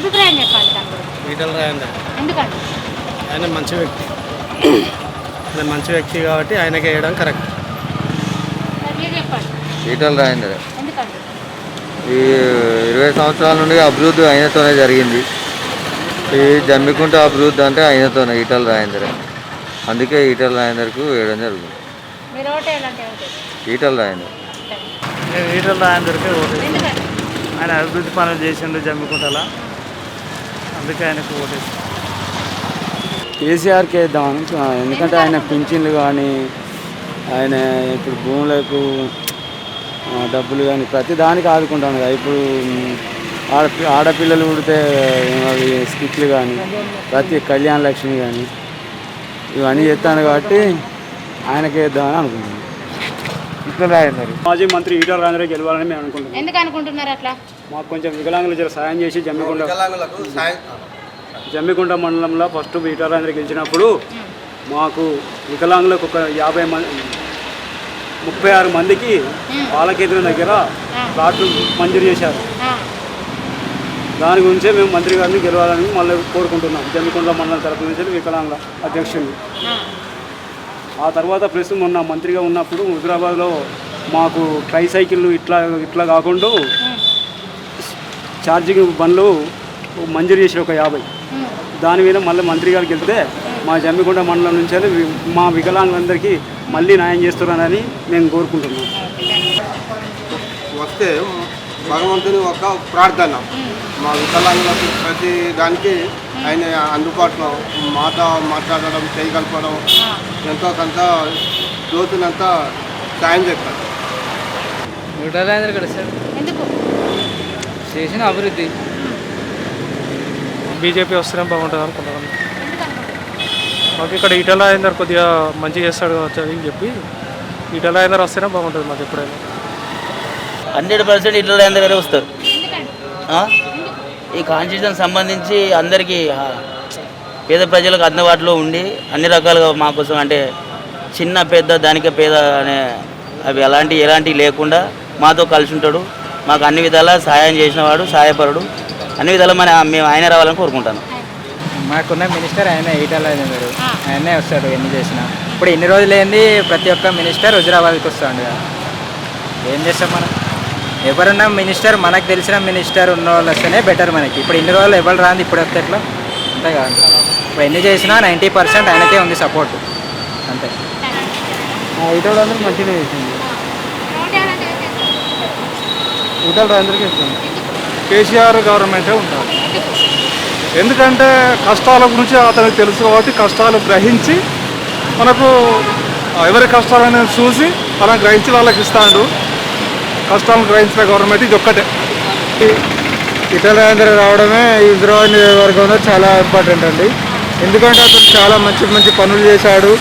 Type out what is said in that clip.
అభిప్రాయం గురించి. ఈటల రాజేందర్ ఎందుకండి? ఆయన మంచి వ్యక్తి. ఆయన మంచి వ్యక్తి కాబట్టి ఆయనకి వేయడం కరెక్ట్. మరి చెప్పండి. ఈటల రాజేందర్ ఎందుకండి? ఈ ఇరవై సంవత్సరాల నుండి అభివృద్ధి ఆయనతోనే జరిగింది. ఈ జమ్మికుంట అభివృద్ధి అంటే ఆయనతోనే ఈటల రాజేందర్ అందుకే ఈటల రాజేందర్కు వేయడం జరుగుతుంది. ఈటల రాజేందర్ నేను ఈటల రాజేందర్కే ఓటు. ఆయన అభివృద్ధి పనులు చేసిండు జమ్మికుంటలా. అందుకే ఆయనకు ఓటేసి. కేసీఆర్కి వేద్దాం అనుకున్నాను ఎందుకంటే ఆయన పింఛన్లు కానీ ఆయన ఇప్పుడు భూములకు డబ్బులు కానీ ప్రతి దానికి ఆదుకుంటాను కదా. ఇప్పుడు ఆడ ఆడపిల్లలు పుడితే అవి స్కిట్లు కానీ ప్రతి కళ్యాణ లక్ష్మి కానీ ఇవన్నీ చెప్తాను కాబట్టి ఆయనకి వేద్దామని అనుకుంటున్నాను. మాజీ మంత్రి ఈటల రాజేంద్ర గెలవాలని మేము అనుకుంటున్నాం. ఎందుకు అనుకుంటున్నారు అట్లా? మాకు కొంచెం వికలాంగులు జర సాయం చేసి జమ్మికుంట జమ్మికుంట మండలంలో ఫస్ట్ ఈటల రాజేంద్ర గెలిచినప్పుడు మాకు వికలాంగులకు ఒక యాభై మంది ముప్పై ఆరు మందికి పాలకేంద్రం దగ్గర ప్లాట్లు మంజూరు చేశారు. దాని గురించే మేము మంత్రి గారిని గెలవాలని మళ్ళీ కోరుకుంటున్నాం. జమ్మికుంట మండలం తరపు నుంచి వికలాంగుల అధ్యక్షుడిని ఆ, తర్వాత ప్లస్ మొన్న మంత్రిగా ఉన్నప్పుడు హుజరాబాద్లో మాకు ట్రై ఇట్లా ఇట్లా కాకుండా ఛార్జింగ్ బండ్లు మంజూరు చేసి ఒక యాభై. దాని మీద మళ్ళీ మంత్రి గారికి వెళ్తే మా జమ్మికొండ మండలం నుంచి మా వికలాంగులందరికీ మళ్ళీ న్యాయం చేస్తున్నారని మేము కోరుకుంటున్నాం. వస్తే భగవంతుని ఒక ప్రార్థన. మా వికలాంగులకు ప్రతి దానికి ఆయన అందుబాటులో మాట మాట్లాడడం చేయగలపడం ఎంతో కొంత దోతునంత సాయం చేస్తారు. రాజేందర్ ఇక్కడ సార్? ఎందుకు? చేసిన అభివృద్ధి. బీజేపీ వస్తేనే బాగుంటుంది అనుకుంటున్నాను. ఎందుకు అనుకుంటున్నారు మాకు ఇక్కడ ఈటల రాజేందర్ కొద్దిగా మంచి చేస్తాడు కావచ్చు అని చెప్పి ఈటల రాజేందర్ వస్తేనే బాగుంటుంది మాకు ఎప్పుడైనా. హండ్రెడ్ పర్సెంట్ ఇట్లా రాజేంద్ర గారే వస్తారు? ఈ కాన్స్టిట్యూషన్ సంబంధించి అందరికీ పేద ప్రజలకు అందుబాటులో ఉండి అన్ని రకాలుగా మా కోసం అంటే చిన్న పెద్ద దానికే పేద అనే అవి అలాంటి ఎలాంటివి లేకుండా మాతో కలిసి ఉంటాడు. మాకు అన్ని విధాలా సహాయం చేసిన వాడు సహాయపరుడు. అన్ని విధాలా మన మేము ఆయన రావాలని కోరుకుంటాను. మాకున్న మినిస్టర్ ఆయన రాజేందర్ ఆ. ఆయనే వస్తాడు ఎన్ని చేసినా. ఇప్పుడు ఇన్ని రోజులు ఏంది ప్రతి ఒక్క మినిస్టర్ హుజరాబాద్కి వస్తాడు ఏం చేస్తాం మనం? ఎవరన్నా మినిస్టర్ మనకు తెలిసిన మినిస్టర్ ఉన్న వాళ్ళు వస్తేనే బెటర్ మనకి. ఇప్పుడు ఇన్ని రోజులు ఎవరు రాంది? ఇప్పుడు వస్తే ఎట్లా? అంతే కాదు. ఇప్పుడు ఎన్ని చేసినా నైంటీ పర్సెంట్ ఆయనకే ఉంది సపోర్ట్ అంతే. ఈటల రాజేందర్ మంచిగా చేసింది ఓటు అందరికీ ఇస్తుంది కేసీఆర్ గవర్నమెంటే ఉంటారు. ఎందుకంటే కష్టాల గురించి అతనికి తెలుసు కాబట్టి కష్టాలు గ్రహించి మనకు ఎవరి కష్టాలను చూసి మనం గ్రహించి వాళ్ళకి ఇస్తాడు. కష్టాలను గ్రహించిన గవర్నమెంట్ ఇది ఒక్కటే. ఈటల రావడమే ఈ హుజరాబాద్ నియోజకవర్గంలో చాలా ఇంపార్టెంట్ అండి. ఎందుకంటే అతను చాలా మంచి మంచి పనులు చేశాడు.